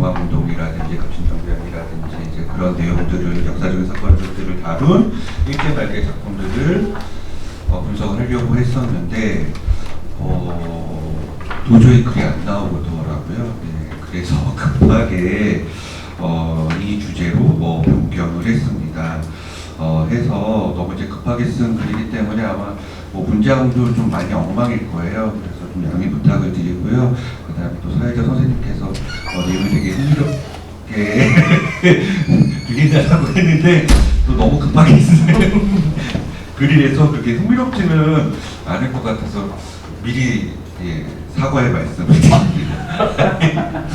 동학운동이라든지 갑신정변이라든지 이제 그런 내용들을 역사적인 사건들을 다룬 일제 말기 작품들을 어, 분석을 하려고 했었는데 어, 도저히 그게 안 나오더라고요. 네, 그래서 급하게 어, 이 주제로 뭐 변경을 했습니다. 어, 해서 너무 이제 급하게 쓴 글이기 때문에 아마 뭐 문장도 좀 많이 엉망일 거예요. 그래서 좀 양해 부탁을 드리고요. 그 다음에 또 사회자 선생님께서 어, 내용을 되게 흥미롭게 드린다고 했는데 또 너무 급하게 쓰네요. 글이라서 그렇게 흥미롭지는 않을 것 같아서 미리 예, 사과의 말씀을 드립니다.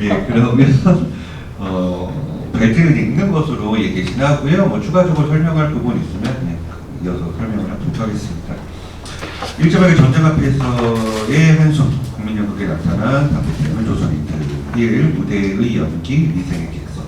예, 그러면 어, 발등을 읽는 것으로 예, 개진하고요. 뭐 추가적으로 설명할 부분 있으면 예, 이어서 설명을 하겠습니다. 일제말기 전쟁 앞에서의 한숨, 국민연극에 나타난 담배팀은 조선인들, 1 무대의 연기, 위생의 객석.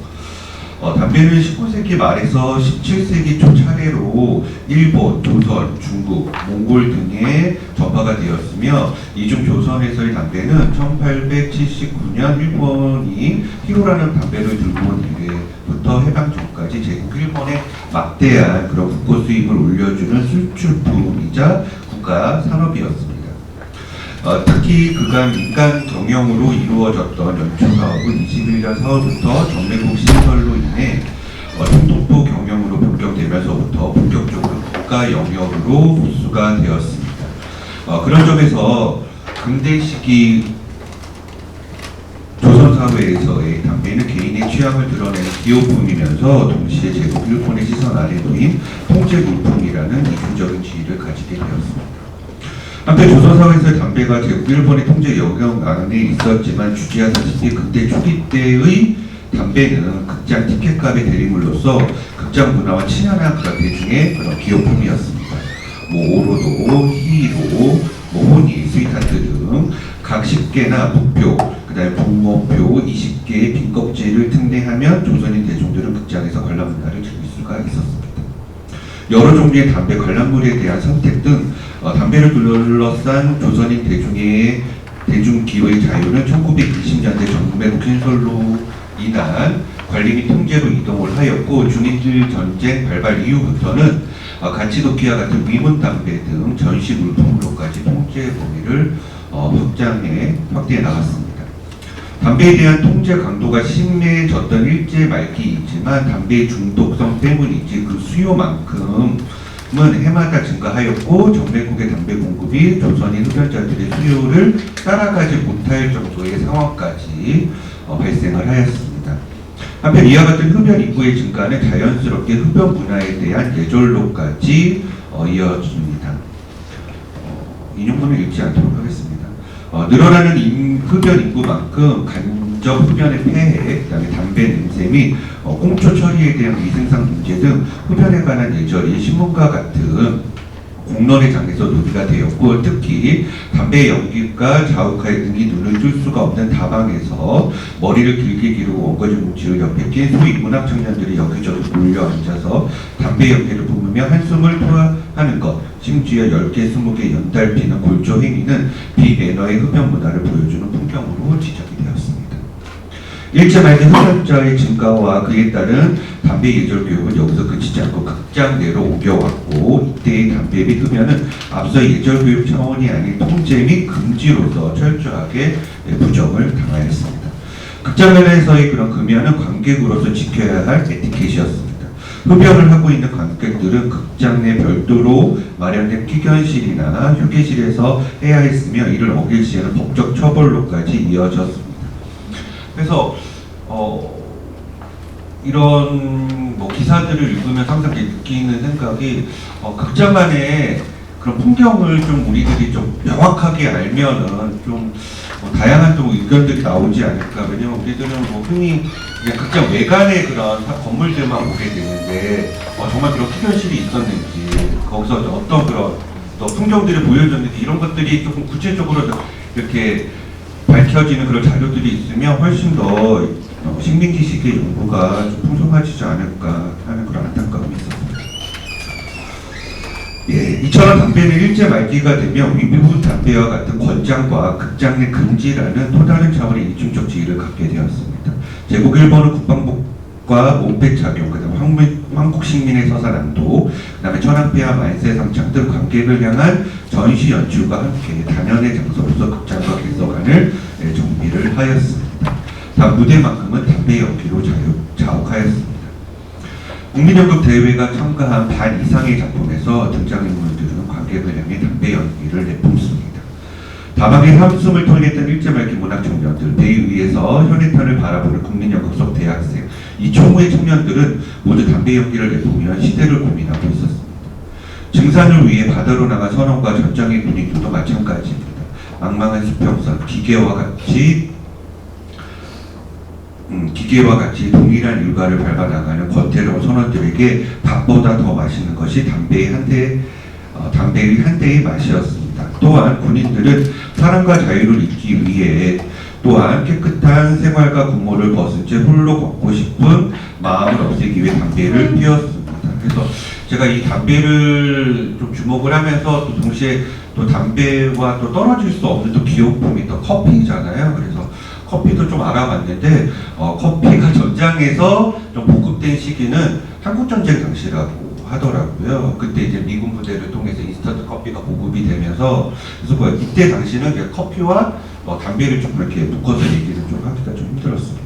어, 담배는 19세기 말에서 17세기 초 차례로 일본, 조선, 중국, 몽골 등에 전파가 되었으며 이중 조선에서의 담배는 1879년 일본이 히로라는 담배를 들고 온 이래부터 해방 전까지 제국 일본의 막대한 그런 국고 수입을 올려주는 수출품이자 국가 산업이었습니다. 어, 특히 그간 민간 경영으로 이루어졌던 연초 사업은 21년 4월부터 전매국 신설로 인해 어, 총독부 경영으로 변경되면서부터 본격적으로 국가 영역으로 흡수가 되었습니다. 어, 그런 점에서 근대 시기 조선 사회에서의 담배는 개인의 취향을 드러내는 기호품이면서 동시에 제국 일본의 시선 아래 놓인 통제 물품이라는 이중적인 지위를 가지게 되었습니다. 한편 조선사회에서의 담배가 제국 일본의 통제 영역 안에 있었지만 주지하다시피 그때 초기 때의 담배는 극장 티켓값의 대리물로서 극장 문화와 친연한 그런 대중의 그런 기호품이었습니다. 뭐 오로도, 히로, 뭐 호니, 스위타트 등 각 10개나 북표, 그 다음에 북모표 20개의 빈 껍질을 특례하면 조선인 대중들은 극장에서 관람 문화를 즐길 수가 있었습니다. 여러 종류의 담배 관람물에 대한 선택 등 어, 담배를 둘러싼 조선인 대중의 대중 기호의 자유는 1920년대 전국매국 신설로 인한 관리 및 통제로 이동을 하였고 중일일 전쟁 발발 이후부터는 어, 가치도끼와 같은 위문 담배 등 전시 물품으로까지 통제 범위를 어, 확장해 확대해 나갔습니다. 담배에 대한 통제 강도가 심해졌던 일제 말기이지만 담배의 중독성 때문인지 그 수요만큼 은 해마다 증가하였고 전매국의 담배 공급이 조선인 흡연자들의 수요를 따라가지 못할 정도의 상황까지 어, 발생을 하였습니다. 한편 이와 같은 흡연 인구의 증가는 자연스럽게 흡연 문화에 대한 예절로까지 어, 이어집니다. 어, 인용문을 읽지 않도록 하겠습니다. 어, 늘어나는 인, 흡연 인구만큼 간 접 흡연의 폐해, 그다음에 담배 냄새 및 어, 꽁초 처리에 대한 위생상 문제 등 흡연에 관한 예절이 신문과 같은 공론의 장에서 논의가 되었고 특히 담배 연기가 자욱하여 등이 눈을 뜰 수가 없는 다방에서 머리를 길게 기르고 원거지 뭉치를 옆에 낀 소위 문학 청년들이 여기저기 몰려 앉아서 담배 연기를 뿜으며 한숨을 토하는 것 심지어 10개, 20개 연달 피는 골조 행위는 비매너의 흡연 문화를 보여주는 풍경으로 지적이 되었습니다. 일제 말기 흡연자의 증가와 그에 따른 담배 예절 교육은 여기서 그치지 않고 극장 내로 옮겨왔고 이때의 담배 및 흡연은 앞서 예절 교육 차원이 아닌 통제 및 금지로서 철저하게 부정을 당하였습니다. 극장면에서의 그런 금연은 관객으로서 지켜야 할 에티켓이었습니다. 흡연을 하고 있는 관객들은 극장 내 별도로 마련된 피견실이나 휴게실에서 해야 했으며 이를 어길 시에는 법적 처벌로까지 이어졌습니다. 그래서 어, 이런 뭐 기사들을 읽으면서 항상 느끼는 생각이 어, 극장 안에 그런 풍경을 좀 우리들이 좀 명확하게 알면은 좀 뭐 다양한 좀 의견들이 나오지 않을까. 왜냐면 우리들은 뭐 흔히 극장 외관의 그런 사- 건물들만 보게 되는데 어, 정말 그런 피견실이 있었는지 거기서 어떤 그런 또 풍경들이 보여졌는지 이런 것들이 조금 구체적으로 이렇게 밝혀지는 그런 자료들이 있으면 훨씬 더 어, 식민 지식의 연구가 좀 풍성해지지 않을까 하는 그런 안타까움이 있습니다. 예, 이처럼 담배는 일제 말기가 되면 위부 담배와 같은 권장과 극장 내 금지라는 또 다른 차원의 이중적 지위를 갖게 되었습니다. 제국 일본은 국방복과 몸패 착용, 그다음 한국 식민의 서산 안도, 그다음에 천황폐하 만세 상창 등 관객을 향한 전시 연출과 함께 단연의 장소로서 극장과 객석안을 예, 정비를 하였습니다. 다음 무대만큼은 담배 연기로 자욱하였습니다. 국민연극 대회가 참가한 반 이상의 작품에서 등장인물들은 관객을 향해 담배 연기를 내뿜습니다. 다방의 삼숨을 통했던 일제말기 문학 청년들, 배 위에서 현해탄을 바라보는 국민연극 속 대학생, 이 총무의 청년들은 모두 담배 연기를 내뿜으며 시대를 고민하고 있었습니다. 증산을 위해 바다로 나가 선원과 전장의 군인들도 마찬가지입니다. 망망한 수평선, 기계와 같이 음, 기계와 같이 동일한 일과를 밟아나가는 권태로운 선원들에게 밥보다 더 맛있는 것이 담배의 한 대, 어, 담배의 한 대의 맛이었습니다. 또한 군인들은 사랑과 자유를 잊기 위해 또한 깨끗한 생활과 군모를 벗은 채 홀로 걷고 싶은 마음을 없애기 위해 담배를 피웠습니다. 그래서 제가 이 담배를 좀 주목을 하면서 또 동시에 또 담배와 또 떨어질 수 없는 또 기호품이 또 커피잖아요. 그래서 커피도 좀 알아봤는데 어, 커피가 전장에서 좀 보급된 시기는 한국 전쟁 당시라고 하더라고요. 그때 이제 미군 부대를 통해서 인스턴트 커피가 보급이 되면서 그래서 뭐 이때 당시는 커피와 어, 담배를 좀 이렇게 묶어서 얘기를 좀 하기가 좀 힘들었습니다.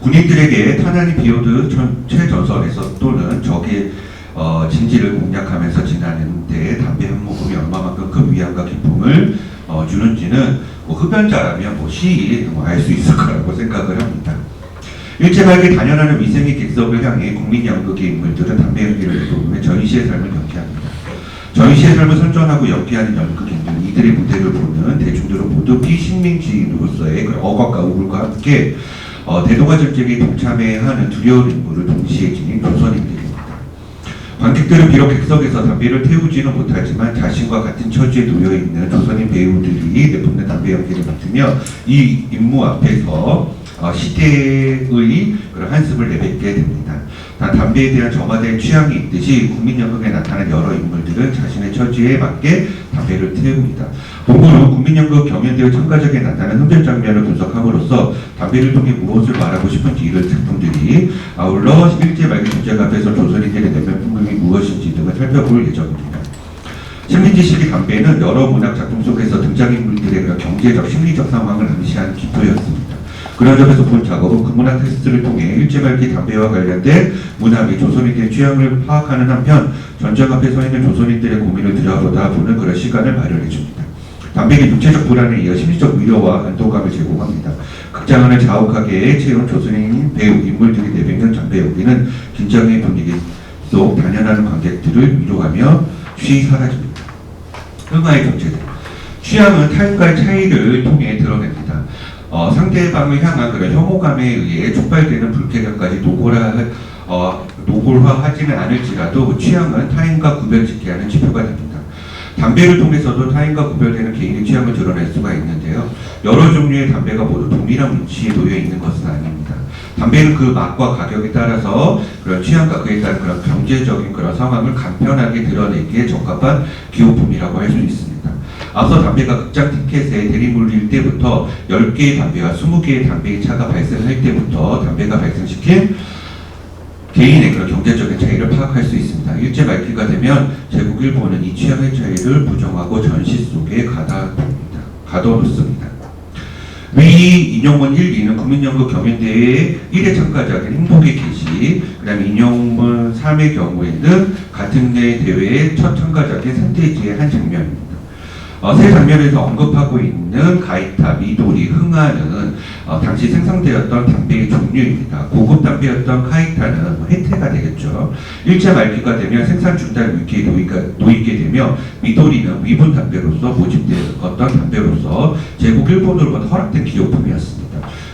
군인들에게 탄환이 비오듯 전- 최전선에서 또는 적의 어, 진지를 공략하면서 지나는데 담배 한 모금이 얼마만큼 큰 위안과 기쁨을 어, 주는지는 뭐 흡연자라면 뭐 시인 뭐알 수 있을 거라고 생각을 합니다. 일제말기 단연하는 위생의 객석을 향해 국민연극의 인물들은 담배 연기를 내뿜으며 전시의 삶을 경기합니다. 전시의 삶을 선전하고 연기하는 연극인들 이들의 무대를 보는 대중들은 모두 그런 억압과 우울과 함께 어, 대동아 전쟁에 동참해하는 두려운 인물을 동시에 지닌 조선인들입니다. 관객들은 비록 객석에서 담배를 태우지는 못하지만 자신과 같은 처지에 놓여 있는 조선인 배우들이 내뿜는 담배 연기를 맡으며 이 임무 앞에서 어, 시대의 그런 한숨을 내뱉게 됩니다. 단 담배에 대한 저마다의 취향이 있듯이 국민연극에 나타난 여러 인물들은 자신의 처지에 맞게 담배를 태웁니다. 본부는 국민연극 경연대회 참가적에 나타난 흡연 장면을 분석함으로써 담배를 통해 무엇을 말하고 싶은지 이런 작품들이 아울러 일제 말기 주제 앞에서 조선인들의 내면 풍경이 무엇인지 등을 살펴볼 예정입니다. 식민지 시기 담배는 여러 문학 작품 속에서 등장인물들의 경제적, 심리적 상황을 암시하는 기표였습니다. 그런 점에서 본 작업은 그 문학 테스트를 통해 일제말기 담배와 관련된 문학의 조선인들의 취향을 파악하는 한편 전쟁 앞에 서 있는 조선인들의 고민을 들여다보다 보는 그런 시간을 마련해 줍니다. 담배는 육체적 불안에 이어 심리적 위로와 안도감을 제공합니다. 극장 안을 자욱하게 채운 조선인 배우 인물들이 내뱉는 담배 연기는 긴장의 분위기 속 단연하는 관객들을 위로하며 쉬이 사라집니다. 흥화의 정체들. 취향은 타인과의 차이를 통해 드러냅니다. 어, 상대방을 향한 그런 혐오감에 의해 촉발되는 불쾌감까지 노골화, 어, 노골화하지는 않을지라도 취향은 타인과 구별짓게 하는 지표가 됩니다. 담배를 통해서도 타인과 구별되는 개인의 취향을 드러낼 수가 있는데요. 여러 종류의 담배가 모두 동일한 위치에 놓여 있는 것은 아닙니다. 담배는 그 맛과 가격에 따라서 그런 취향과 그에 따른 그런 경제적인 그런 상황을 간편하게 드러내기에 적합한 기호품이라고 할 수 있습니다. 앞서 담배가 극장 티켓에 대리물릴 때부터 10개의 담배와 20개의 담배의 차가 발생할 때부터 담배가 발생시킨 개인의 그런 경제적인 차이를 파악할 수 있습니다. 일제 말기가 되면 제국 일본은 이 취향의 차이를 부정하고 전시 속에 가다둡니다. 가둬놓습니다. 위 인용문 1, 2는 국민연극 경연대회 1회 참가자인 행복의 계시, 그 다음에 인용문 3의 경우에는 같은 내 대회의 첫 참가자인 산태지의 한 장면입니다. 어, 세 장면에서 언급하고 있는 가이타, 미도리, 흥하는 어, 당시 생산되었던 담배의 종류입니다. 고급 담배였던 카이타는 뭐 혜태가 되겠죠. 일제 말기가 되면 생산 중단 위기에 놓이가, 놓이게 되며 미도리는 위분 담배로서 모집되었던 담배로서 제국 일본으로부터 허락된 기호품이었습니다.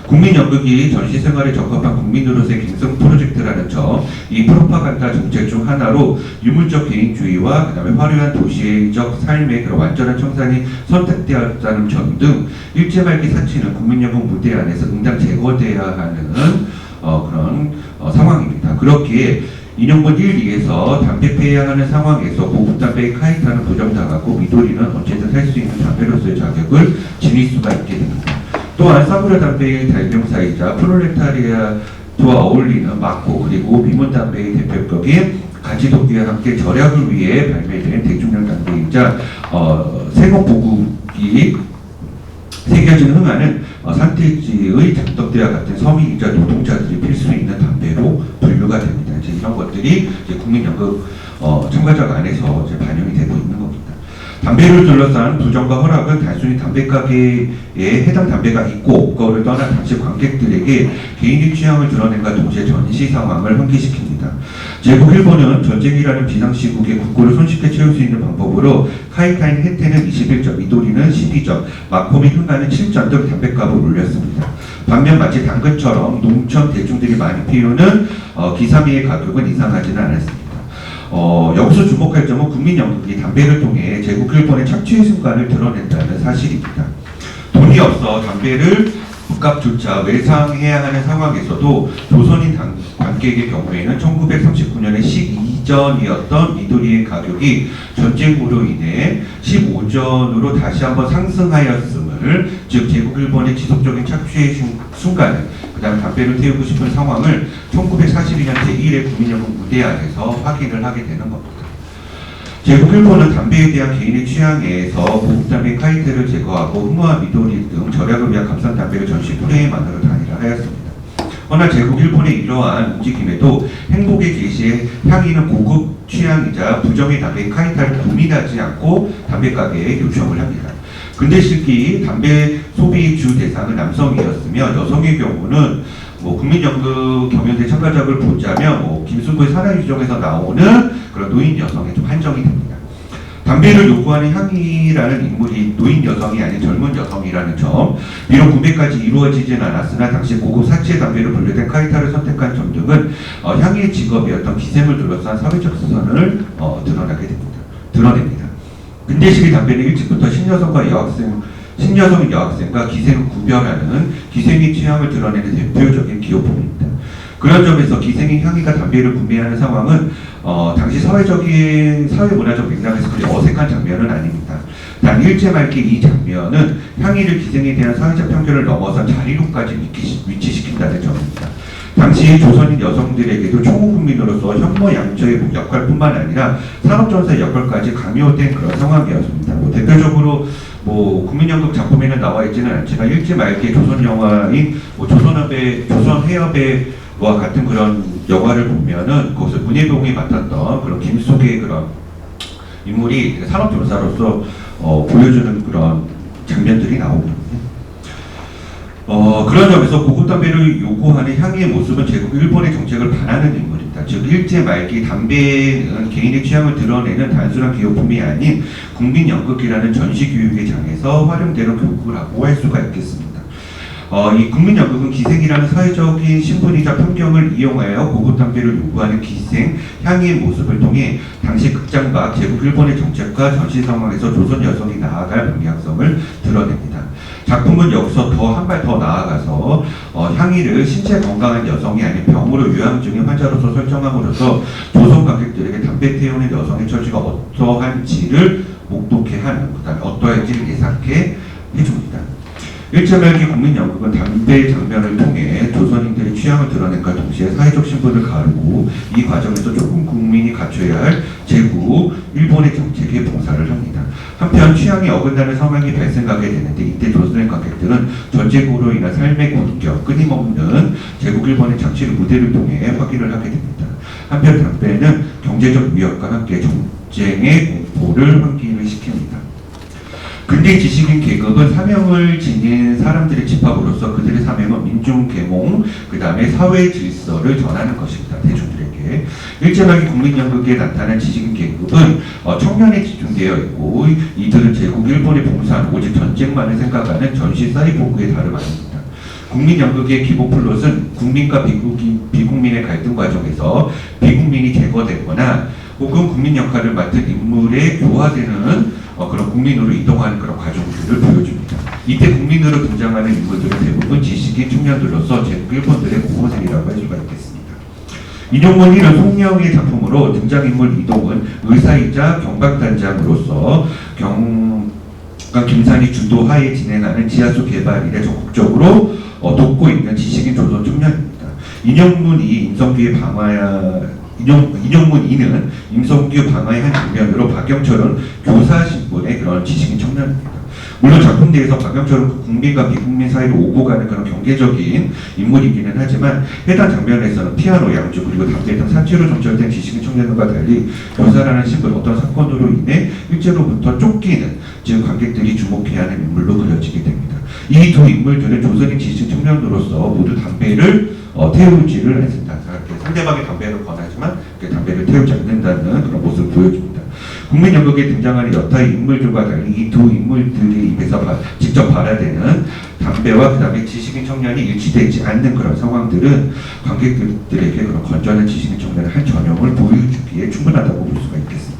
국민연극이 전시 생활에 적합한 국민으로서의 갱성 프로젝트라는 점, 이 프로파간다 정책 중 하나로 유물적 개인주의와 그다음에 화려한 도시적 삶의 그런 완전한 청산이 선택되었다는 점 등 일제 말기 사치는 국민연극 무대 안에서 응당 제거돼야 하는 어, 그런 어, 상황입니다. 그렇기에 인용문 1, 2에서 담배 폐양하는 상황에서 고급 담배의 카이타는 부정당하고 미도리는 어쨌든 살 수 있는 담배로서의 자격을 지닐 수가 있게 됩니다. 또한 사쿠라 담배의 달명사이자 프롤레타리아와 어울리는 마코 그리고 미문 담배의 대표격인 가지도끼와 함께 절약을 위해 발매된 대중용 담배이자 어, 세공 보국이 새겨진 흥하는 어, 산태지의 장덕대와 같은 서민이자 노동자들이 필수 있는 담배로 분류가 됩니다. 이제 이런 것들이 이제 국민연금 어, 참가자 안에서 이제 반영이 되고 있는 겁니다. 담배를 둘러싼 부정과 허락은 단순히 담배 가게에 해당 담배가 있고 없고를 떠나 당시 관객들에게 개인의 취향을 드러낸과 동시에 전시 상황을 환기시킵니다. 제국 일본은 전쟁이라는 비상시국에 국고를 손쉽게 채울 수 있는 방법으로 카이타인 혜테는 21점, 미도리는 12점, 마코 및 흥가는 7점 등 담배값을 올렸습니다. 반면 마치 당근처럼 농촌 대중들이 많이 피우는 어, 기사미의 가격은 이상하지는 않았습니다. 어, 여기서 주목할 점은 국민연극이 담배를 통해 제국 일본의 착취의 순간을 드러낸다는 사실입니다. 돈이 없어 담배를 국값조차 외상해야 하는 상황에서도 조선인 당- 관객의 경우에는 1939년에 12전이었던 미도리의 가격이 전쟁으로 인해 15전으로 다시 한번 상승하였음을 즉 제국 일본의 지속적인 착취의 순- 순간을 그 다음에 담배를 태우고 싶은 상황을 1942년 제1회 국민연금 무대 안에서 확인을 하게 되는 겁니다. 제국 일본은 담배에 대한 개인의 취향에서 고급담배 카이테를 제거하고 흑마와 미도리 등 절약을 위한 감산 담배를 전시 프레임만으로 단일화 하였습니다. 허나 제국 일본의 이러한 움직임에도 행복의 계시의 향이는 고급 취향이자 부정의 담배 카이타를 고민하지 않고 담배 가게에 요청을 합니다. 근대 시기 담배 소비 주 대상은 남성이었으며 여성의 경우는 뭐 국민연금 경연대 참가작을 보자면 뭐 김순구의 사나이주정에서 나오는 그런 노인 여성에 좀 한정이 됩니다. 담배를 요구하는 향이라는 인물이 노인 여성이 아닌 젊은 여성이라는 점, 비록 구매까지 이루어지진 않았으나 당시 고급 사치의 담배로 분류된 카이타를 선택한 점 등은 어, 향의 직업이었던 기생을 둘러싼 사회적 수선을 어, 드러나게 됩니다. 드러냅니다. 근대식의 담배는 일찍부터 신여성과 여학생, 신여성 여학생과 기생을 구별하는 기생의 취향을 드러내는 대표적인 기호품입니다. 그런 점에서 기생의 향이가 담배를 구매하는 상황은 어, 당시 사회적인 사회 문화적 맥락에서 그리 어색한 장면은 아닙니다. 단 일제 말기 이 장면은 향이를 기생에 대한 사회적 편견을 넘어서 자리로까지 위치- 위치시킨다는 점입니다. 당시 조선인 여성들에게도 총국민으로서 현모 양처의 역할뿐만 아니라 산업전사의 역할까지 강요된 그런 상황이었습니다. 뭐 대표적으로 뭐 국민연극 작품에는 나와 있지는 않지만 일제 말기의 조선 영화인 뭐 조선업의 조선해협의 와 같은 그런 영화를 보면은 거기서 문예봉이 맡았던 그런 김숙의 그런 인물이 산업전사로서 어, 보여주는 그런 장면들이 나오거든요. 어, 그런 점에서 고급 담배를 요구하는 향의 모습은 제국 일본의 정책을 반하는 인물입니다. 즉 일제 말기 담배는 개인의 취향을 드러내는 단순한 기호품이 아닌 국민 연극이라는 전시 교육의 장에서 활용되는 교구라고 할 수가 있겠습니다. 어, 이 국민 연극은 기생이라는 사회적인 신분이자 편견을 이용하여 고급 담배를 요구하는 기생 향의 모습을 통해 당시 극장 밖 제국 일본의 정책과 전시 상황에서 조선 여성이 나아갈 방향성을 드러냅니다. 작품은 여기서 더 한 발 더 나아가서 어, 향이를 신체 건강한 여성이 아닌 병으로 요양 중인 환자로서 설정함으로써 조선 관객들에게 담배 태우는 여성의 처지가 어떠한지를 목독해 하는 그다음에 어떠할지를 예상케 해줍니다. 일제 말기 국민연극은 담배 장면을 통해 조선인들의 취향을 드러낸과 동시에 사회적 신분을 가르고 이 과정에서 조금 국민이 갖춰야 할 제국 일본의 정책에 봉사를 합니다. 한편 취향이 어긋나는 상황이 발생하게 되는데 이때 조선의 관객들은 전쟁으로 인한 삶의 곤경, 끊임없는 제국 일본의 착취를 무대를 통해 확인을 하게 됩니다. 한편 담배는 경제적 위협과 함께 전쟁의 공포를 환기를 시킵니다. 근대 지식인 계급은 사명을 지닌 사람들의 집합으로서 그들의 사명은 민중 계몽, 그 다음에 사회 질서를 전하는 것입니다. 대중들에게. 일제말기 국민연극에 나타난 지식인 계급은 어, 청년에 집중되어 있고 이들은 제국 일본에 봉사하는 오직 전쟁만을 생각하는 전시 사이보그의 다름 아닙니다. 국민연극의 기본 플롯은 국민과 비국이, 비국민의 갈등 과정에서 비국민이 제거되거나 혹은 국민 역할을 맡은 인물에 교화되는 어, 그런 국민으로 이동하는 그런 과정들을 보여줍니다. 이때 국민으로 등장하는 인물들은 대부분 지식인 청년들로서 제국 일본들의 고모생이라고 할 수가 있겠습니다. 인용문 1은 송영의 작품으로 등장인물 이동은 의사이자 경박단장으로서 경 북한 김산이 주도하에 진행하는 지하수 개발 일에 적극적으로 어, 돕고 있는 지식인 조선 청년입니다. 인영문이 임성규의 방화야 인영문 이는 임성규 방화의 한 장면으로 박영철은 교사 신분의 그런 지식인 청년입니다. 물론 작품 내에서 박영철은 그 국민과 비국민 사이로 오고 가는 그런 경계적인 인물이기는 하지만 해당 장면에서는 피아노 양주 그리고 담배 등 사치로 점철된 지식인 청년과 달리 교사라는 신분 어떤 사건으로 인해 일제로부터 쫓기는 즉 관객들이 주목해야 하는 인물로 그려지게 됩니다. 이 두 인물들은 조선인 지식 청년으로서 모두 담배를 어, 태우지를 이렇게 상대방이 담배를 권하지만 그 담배를 태우지 않는다는 그런 모습을 보여줍니다. 국민 연극에 등장하는 여타 인물들과 달리 이 두 인물들의 입에서 바- 직접 발화되는 담배와 그 다음에 지식인 청년이 일치되지 않는 그런 상황들은 관객들에게 그런 건전한 지식인 청년의 한 전형을 보여주기에 충분하다고 볼 수가 있겠습니다.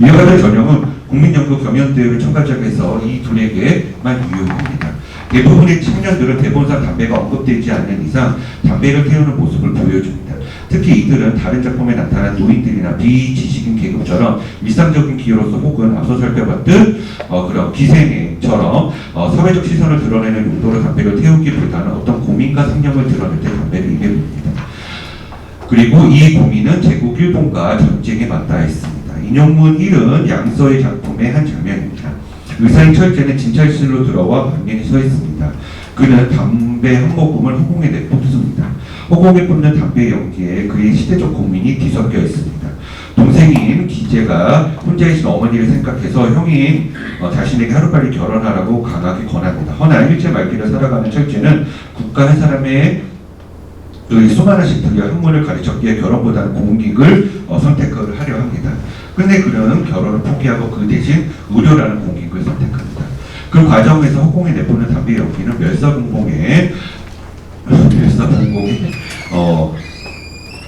이와 같은 전형은 국민연극 경연대회를 참가자에서 이 둘에게만 유효합니다. 대부분의 청년들은 대본상 담배가 언급되지 않는 이상 담배를 태우는 모습을 보여줍니다. 특히 이들은 다른 작품에 나타난 노인들이나 비지식인 계급처럼 일상적인 기여로서 혹은 앞서 살펴봤듯 어, 그런 기생처럼 어, 사회적 시선을 드러내는 용도로 담배를 태우기보다는 어떤 고민과 상념을 드러낼 때 담배를 입에 봅니다. 그리고 이 고민은 제국 일본과 전쟁에 맞닿아 있습니다. 인용문 1은 양서의 작품의 한 장면입니다. 의사인 철제는 진찰실로 들어와 반면이 서 있습니다. 그는 담배 한 모금을 허공에 내뿜습니다. 허공에 뿜는 담배 연기에 그의 시대적 고민이 뒤섞여 있습니다. 동생인 기재가 혼자이신 어머니를 생각해서 형인 어, 자신에게 하루빨리 결혼하라고 강하게 권합니다. 허나 일제 말기를 살아가는 철제는 국가 한 사람의 그 수많은 식들이 학문을 가르쳤기에 결혼보다는 공직을 어, 선택을 하려 합니다. 근데 그는 결혼을 포기하고 그 대신 의료라는 공직을 선택합니다. 그 과정에서 허공에 내뿜는 담배 연기는 멸사공공의 멸사공공의 어,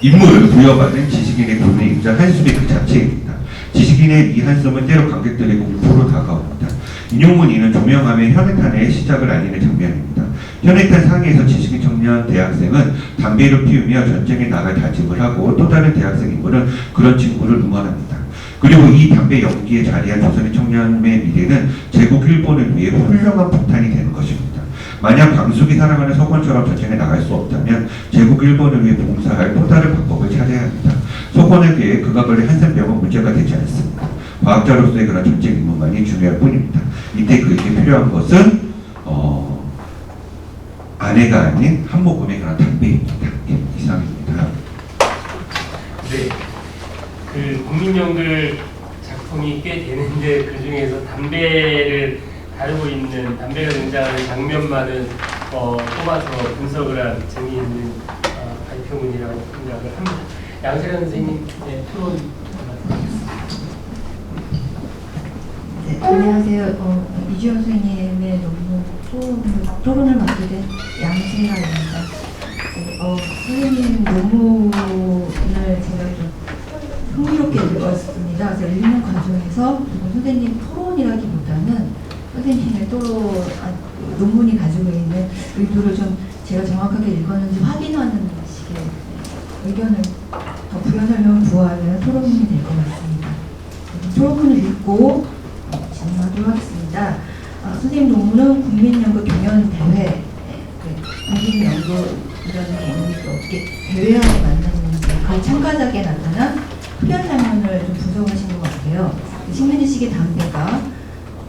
인물을 부여받은 지식인의 본능이자 한숨의 그 자체입니다. 지식인의 이 한숨은 때로 관객들의 공포로 다가옵니다. 인용문이는 조명함의 현해탄의 시작을 알리는 장면입니다. 현해탄 상에서 지식인 청년 대학생은 담배를 피우며 전쟁에 나갈 다짐을 하고 또 다른 대학생 인물은 그런 친구를 응원합니다. 그리고 이 담배 연기에 자리한 조선의 청년의 미래는 제국 일본을 위해 훌륭한 폭탄이 되는 것입니다. 만약 광숙이 살아가는 석원처럼 전쟁에 나갈 수 없다면 제국 일본을 위해 봉사할 또 다른 방법을 찾아야 합니다. 석원에게 그가 걸린 한센병은 문제가 되지 않습니다. 과학자로서의 그런 전쟁 임무만이 중요할 뿐입니다. 이때 그에게 필요한 것은 어, 아내가 아닌 한 모금의 그런 담배입니다. 예, 이상입니다. 네. 그 국민연극 작품이 꽤 되는데 그 중에서 담배를 다루고 있는 담배가 등장하는 장면만은 어, 뽑아서 분석을 한 재미있는 어, 발표문이라고 생각을 합니다. 양세란 선생님 네, 토론. 네, 안녕하세요. 어, 이주연 선생님의 논문 토론, 토론을 맡게 된 양세라입니다. 네, 어, 선생님 좀 흥미롭게 읽었습니다. 그래서 읽는 과정에서 선생님 토론이라기보다는 선생님의 또 아, 그 논문이 가지고 있는 의도를 좀 제가 정확하게 읽었는지 확인하는 식의 의견을 더 부연 설명을 부여하는 토론이 될 것 같습니다. 토론을 읽고 어, 진행하도록 하겠습니다. 아, 선생님 논문은 국민연극 경연대회, 그 국민연극이라는 개념이 또 어떻게 대회하고 만났는지 그 참가자에게 나타난 흡연 장면을 좀 분석하신 것 같아요. 식민지식의 담배가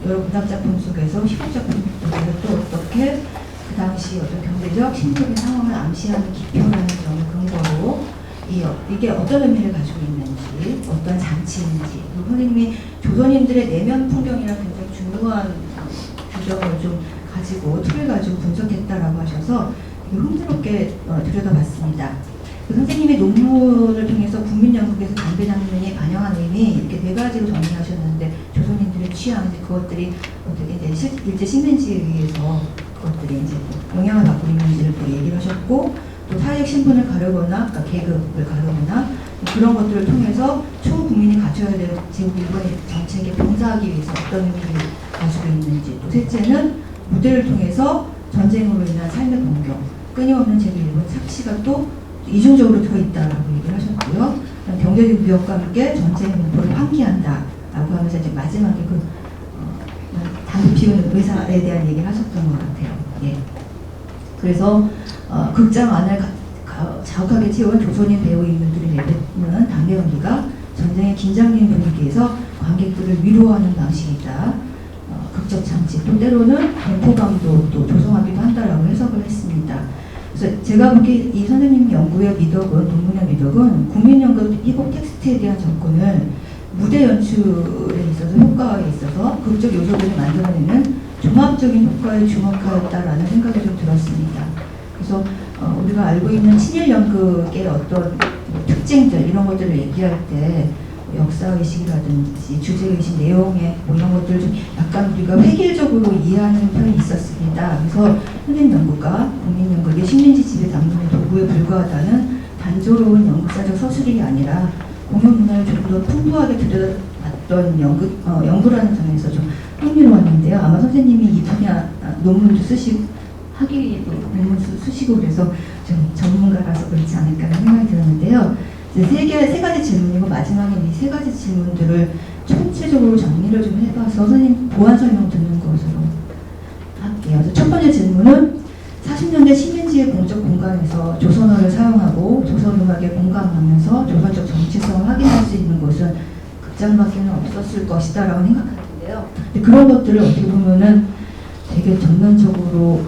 여러 문학 작품 속에서 시국 작품 속에서 또 어떻게 그 당시 어떤 경제적, 심리적인 상황을 암시하는 기표라는 점을 근거로 이, 어- 이게 어떤 의미를 가지고 있는지, 어떤 장치인지, 선생님이 조선인들의 내면 풍경이랑 굉장히 중요한 규정을 좀 가지고 틀을 가지고 분석했다라고 하셔서 흥미롭게 어, 들여다봤습니다. 그 선생님의 논문을 통해서 국민연극에서 담배 장면이 반영한 의미 이렇게 네 가지로 정리하셨는데 조선인들의 취향 그것들이 어떻게 이제 실, 일제 식민지에 의해서 그것들이 이제 뭐 영향을 받고 있는지를 또 얘기를 하셨고 또 사회적 신분을 가르거나 그러니까 계급을 가르거나 그런 것들을 통해서 초국민이 갖춰야 될 제국 일본의 정책에 봉사하기 위해서 어떤 의미를 가지고 있는지 또 셋째는 무대를 통해서 전쟁으로 인한 삶의 공경 끊임없는 제국 일본 착시가 또 이중적으로 들어있다라고 얘기를 하셨고요. 경제적 위협과 함께 전쟁의 공포를 환기한다라고 하면서 이제 마지막에 그 어, 담배 피우는 의사에 대한 얘기를 하셨던 것 같아요. 예. 그래서 어, 극장 안을 가, 가, 자욱하게 채운 조선인 배우 인물들이 내뱉는 담배 연기가 전쟁의 긴장된 분위기에서 관객들을 위로하는 방식이다. 어, 극적 장치 또 때로는 공포감도 또 조성하기도 한다라고 해석을 했습니다. 그래서 제가 보기에 이 선생님 연구의 미덕은 논문의 미덕은 국민연극 힙합 텍스트에 대한 접근을 무대 연출에 있어서 효과에 있어서 극적 요소들을 만들어내는 종합적인 효과에 주목하였다라는 생각이 좀 들었습니다. 그래서 어, 우리가 알고 있는 친일 연극의 어떤 뭐 특징들 이런 것들을 얘기할 때 역사 의식이라든지 주제 의식 내용에 뭐 이런 것들 좀 약간 우리가 획일적으로 이해하는 편이 있었습니다. 그래서 선생님 연구가 국민 연극의 식민지 지배 담론의 도구에 불과하다는 단조로운 연극사적 서술이 아니라 공연 문화를 조금 더 풍부하게 들여봤던 연극 어, 연구라는 점에서 좀 흥미로웠는데요. 아마 선생님이 이 분야 아, 논문도 쓰시고 학위도 논문 쓰- 쓰시고 그래서 좀 전문가라서 그렇지 않을까 생각이 들었는데요. 세, 개, 세 가지 질문이고 마지막에 이 세 가지 질문들을 총체적으로 정리를 좀 해봐서 선생님 보완 설명 듣는 것으로 할게요. 첫 번째 질문은 40년대 식민지의 공적 공간에서 조선어를 사용하고 조선음악에 공감하면서 조선적 정치성을 확인할 수 있는 곳은 극장밖에는 없었을 것이다 라고 생각하는데요. 근데 그런 것들을 어떻게 보면은 되게 전면적으로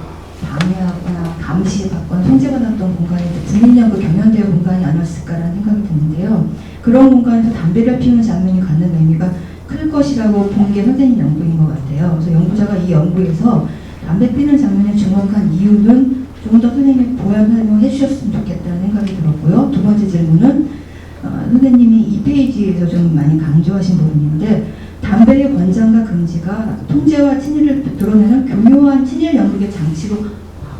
방해하거나 감시받거나 통제받았던 공간이 국민연구 경연대회 공간이 아니었을까라는 생각이 드는데요. 그런 공간에서 담배를 피우는 장면이 갖는 의미가 클 것이라고 본 게 선생님 연구인 것 같아요. 그래서 연구자가 이 연구에서 담배 피는 장면에 주목한 이유는 좀더 선생님이 보완 설명해 주셨으면 좋겠다는 생각이 들었고요. 두 번째 질문은 어, 선생님이 이 페이지에서 좀 많이 강조하신 부분인데 담배의 권장과 금지가 통제와 친일을 드러내는 교묘한 친일 연극의 장치로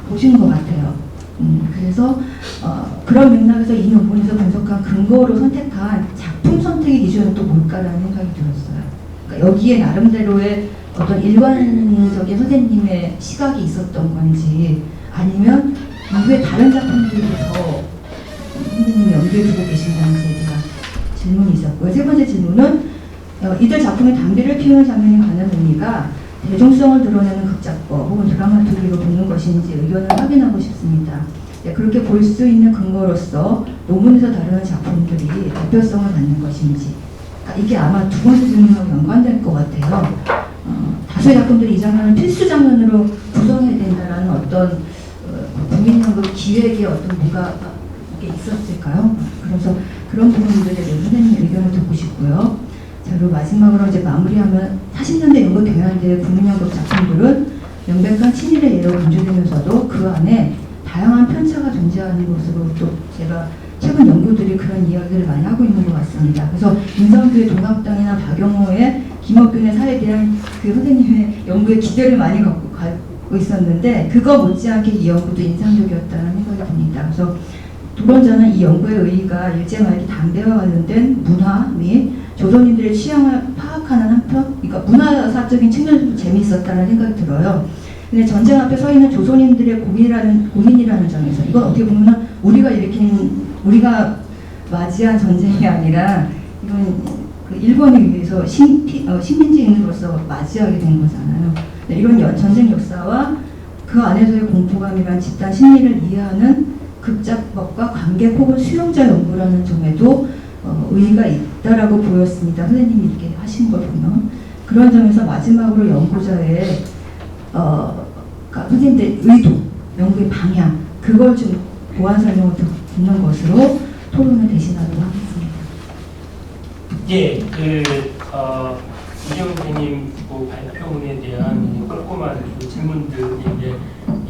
보시는 것 같아요. 음, 그래서 어, 그런 맥락에서 이 논문에서 분석한 근거로 선택한 작품 선택의 기준은 또 뭘까라는 생각이 들었어요. 그러니까 여기에 나름대로의 어떤 일관적인 선생님의 시각이 있었던 건지 아니면 이외 다른 작품들이 더 선생님이 두고 계신다는지에 대한 질문이 있었고요. 세 번째 질문은 어, 이들 작품의 담배를 피우는 장면이 가는 의미가 대중성을 드러내는 극작법 혹은 드라마tur기로 보는 것인지 의견을 확인하고 싶습니다. 네, 그렇게 볼 수 있는 근거로서 논문에서 다루는 작품들이 대표성을 갖는 것인지 그러니까 이게 아마 두 번째 질문하고 연관될 것 같아요. 어, 다수의 작품들이 이 장면을 필수 장면으로 구성해야 된다는 어떤 어, 국민연극 기획의 어떤 뭔가 있었을까요? 그래서 그런 부분들에 대해서 선생님 의견을 듣고 싶고요. 자, 그리고 마지막으로 이제 마무리하면 40년대 연극 경연대회 국민연극 작품들은 명백한 친일의 예로 강조되면서도 그 안에 다양한 편차가 존재하는 것으로 또 제가 최근 연구들이 그런 이야기를 많이 하고 있는 것 같습니다. 그래서 민성규의 동학당이나 박영호의 김업균의 사회에 대한 그 선생님의 연구에 기대를 많이 갖고 가고 있었는데 그거 못지않게 이 연구도 인상적이었다는 생각이 듭니다. 그래서 두 번째는 이 연구의 의의가 일제 말기 담배와 관련된 문화 및 조선인들의 취향을 파악하는 한편, 그러니까 문화사적인 측면에서 재미있었다는 생각이 들어요. 근데 전쟁 앞에 서 있는 조선인들의 고민이라는 고민이라는 점에서 이건 어떻게 보면 우리가 일으킨 우리가 맞이한 전쟁이 아니라 이건 그 일본에 의해서 신, 피, 어, 식민지인으로서 맞이하게 된 거잖아요. 네, 이런 여- 전쟁 역사와 그 안에서의 공포감이란 집단 심리를 이해하는 극작법과 관객 혹은 수용자 연구라는 점에도 어, 의의가 있다 라고 보였습니다. 선생님이 이렇게 하신 걸 보면 그런 점에서 마지막으로 연구자의 어, 그러니까 선생님들 의도, 연구의 방향 그걸 좀 보완 설명을 듣- 듣는 것으로 토론을 대신하도록 하겠습니다. 예, 그 어, 이경 선생님 그 발표문에 대한 꼼꼼한 그 질문들인데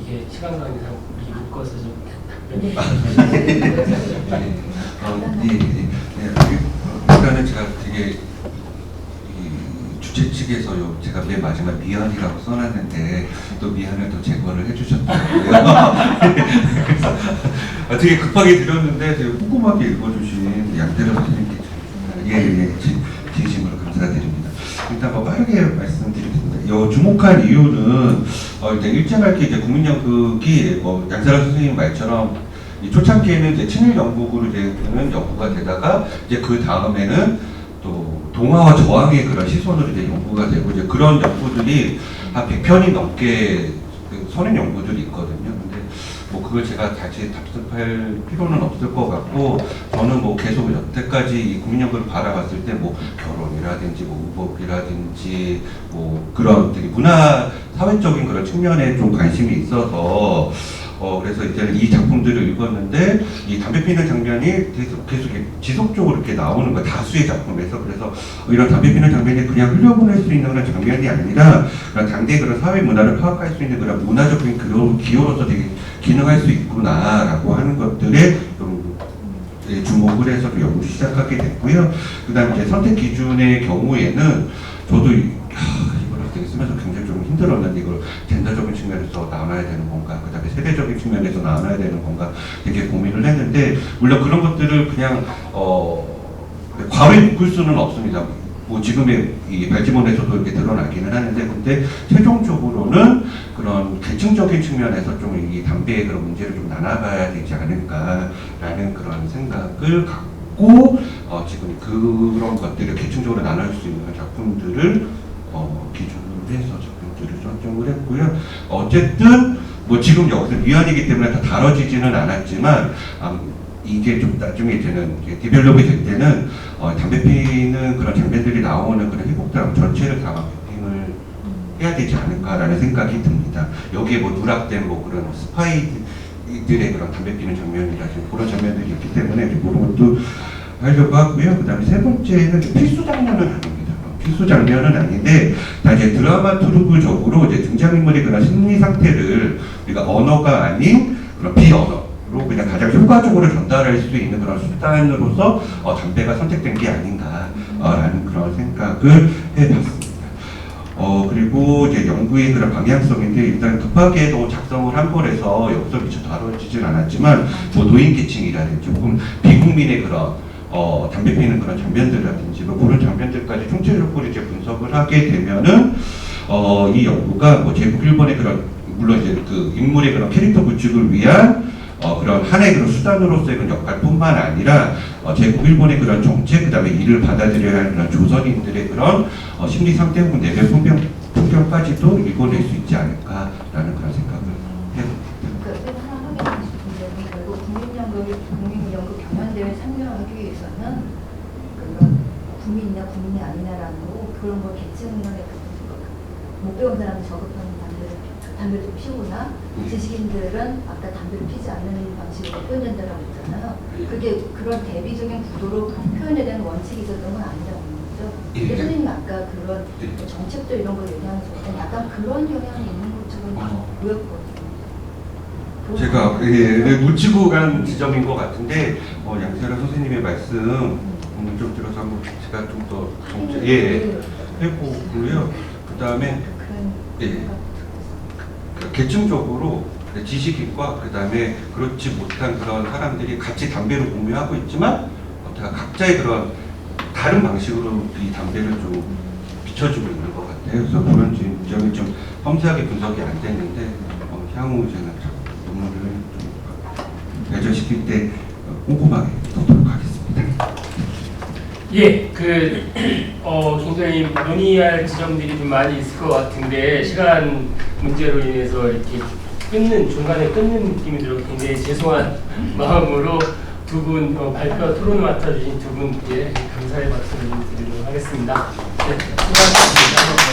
이게 시간 관계상 우리 묶어서 좀 답변해 어, 예, 예, 예. 네, 일단은 제가 되게 이 주최 측에서 요, 제가 맨 마지막 미안이라고 써놨는데 또 미안을 또 제거를 해주셨더라고요. 그래서 아, 되게 급하게 드렸는데 되게 꼼꼼하게 읽어주신 양태로 선생님께 예, 예, 진- 진심으로 감사드립니다. 일단 뭐 빠르게 말씀드리겠습니다. 요 주목한 이유는 어, 일단 일제 말기 이제 국민연극이 뭐 양세라 선생님 말처럼 이 초창기에는 이제 친일 연극으로 되는 연구가 되다가 이제 그 다음에는 또 동화와 저항의 그런 시선으로 이제 연구가 되고 이제 그런 연구들이 한 100편이 넘게 그 선행 연구들이 있거든요. 근데 뭐 그걸 제가 다시 답습할 필요는 없을 것 같고 저는 뭐 계속 여태까지 이 국민연구를 바라봤을 때 뭐 결혼이라든지 뭐 의복이라든지 뭐 그런 되게 문화 사회적인 그런 측면에 좀 관심이 있어서 어 그래서 이제 이 작품들을 읽었는데 이 담배 피는 장면이 계속 계속 지속적으로 이렇게 나오는 거예요 다수의 작품에서 그래서 이런 담배 피는 장면이 그냥 흘려보낼 수 있는 그런 장면이 아니라 그런 당대의 그런 사회 문화를 파악할 수 있는 그런 문화적인 그런 기호로서 되게 기능할 수 있구나라고 하는 것들에 좀 예, 주목을 해서 좀 연구를 시작하게 됐고요. 그 다음 이제 선택 기준의 경우에는 저도 이걸 어떻게 쓰면서 굉장히 좀 힘들었는데 이걸 젠더적인 측면에서 나눠야 되는 건가, 세대적인 측면에서 나눠야 되는 건가 되게 고민을 했는데 물론 그런 것들을 그냥 어 과외 묶을 수는 없습니다. 뭐 지금의 이 발지문에서도 이렇게 드러나기는 하는데 근데 최종적으로는 그런 계층적인 측면에서 좀 이 담배의 그런 문제를 좀 나눠봐야 되지 않을까라는 그런 생각을 갖고 어 지금 그런 것들을 계층적으로 나눌 수 있는 작품들을 어 기준으로 해서 작품들을 선정을 했고요. 어쨌든 뭐 지금 여기서 위안이기 때문에 다 다뤄지지는 않았지만 음, 이게 좀 나중에 이제는 이제 디벨롭이 될 때는 어, 담배 피는 그런 장면들이 나오는 그런 힙합 전체를 다 마케팅을 해야 되지 않을까라는 생각이 듭니다. 여기에 뭐 누락된 뭐 그런 스파이들의 그런 담배 피는 장면이라든지 그런 장면들이 있기 때문에 그런 것도 하려고 하고요. 그 다음에 세 번째는 좀 필수 아닙니다. 어, 필수 장면은 아닌데 다 이제 드라마 트루브적으로 이제 등장인물의 그런 심리 상태를 우리가 언어가 아닌 그런 비언어로 그냥 가장 효과적으로 전달할 수 있는 그런 수단으로서 어, 담배가 선택된 게 아닌가라는 그런 생각을 해봤습니다. 어 그리고 이제 연구의 그런 방향성인데 일단 급하게 또 작성을 한 거라서 여기서 미처 다뤄지진 않았지만 뭐 노인 계층이라든지 혹은 비국민의 그런 어 담배 피는 그런 장면들이라든지 뭐 그런 장면들까지 총체적으로 이제 분석을 하게 되면은 어 이 연구가 뭐 제국 일본의 그런 물론 이제 그 인물의 그런 캐릭터 구축을 위한 어, 그런 하나의 그런 수단으로서의 그런 역할뿐만 아니라 어, 제국 일본의 그런 정책 그다음에 이를 받아들여야 하는 그런 조선인들의 그런 어, 심리 상태 혹은 내면 풍경, 풍경까지도 읽어낼 수 있지 않을까라는 그런 생각을 해봅니다. 그 하나 확인하고 싶은데 결국 국민연구 국민연구 경연대회 참여하기 위해서는 그런 국민이냐 국민이 아니냐라는 거 그런 거 계층간의 그, 못 배운 사람이 저급한 담배를 좀 피우거나 음. 지식인들은 아까 담배를 피지 않는 방식으로 표현된다고 했잖아요. 그게 그런 대비적인 구도로 표현에 대한 원칙이 있었던 건 아니라고 하는 거죠. 예. 교수님이 아까 그런 네. 정책들 이런 걸 얘기하면서 약간 그런 영향이 있는 것처럼 어. 보였거든요. 제가 거- 예, 네, 묻히고 간 지점인 것 같은데 어, 양세라 선생님의 말씀 음, 좀 들어서 한번 제가 좀 더 정체 예, 해보고요. 그 다음에 예. 그 계층적으로 지식인과 그 다음에 그렇지 못한 그런 사람들이 같이 담배를 공유하고 있지만 어떻게 각자의 그런 다른 방식으로 이 담배를 좀 비춰주고 있는 것 같아요. 그래서 그런 점이 좀 섬세하게 분석이 안 됐는데 어, 향후 저는 논문을 좀 배제시킬 때 어, 꼼꼼하게 써도록 하겠습니다. 예, 그, 어, 굉장히 논의할 지점들이 좀 많이 있을 것 같은데, 시간 문제로 인해서 이렇게 끊는, 중간에 끊는 느낌이 들어 굉장히 죄송한 마음으로 두 분, 어, 발표 토론을 맡아주신 두 분께 감사의 박수를 드리도록 하겠습니다. 네, 수고하셨습니다.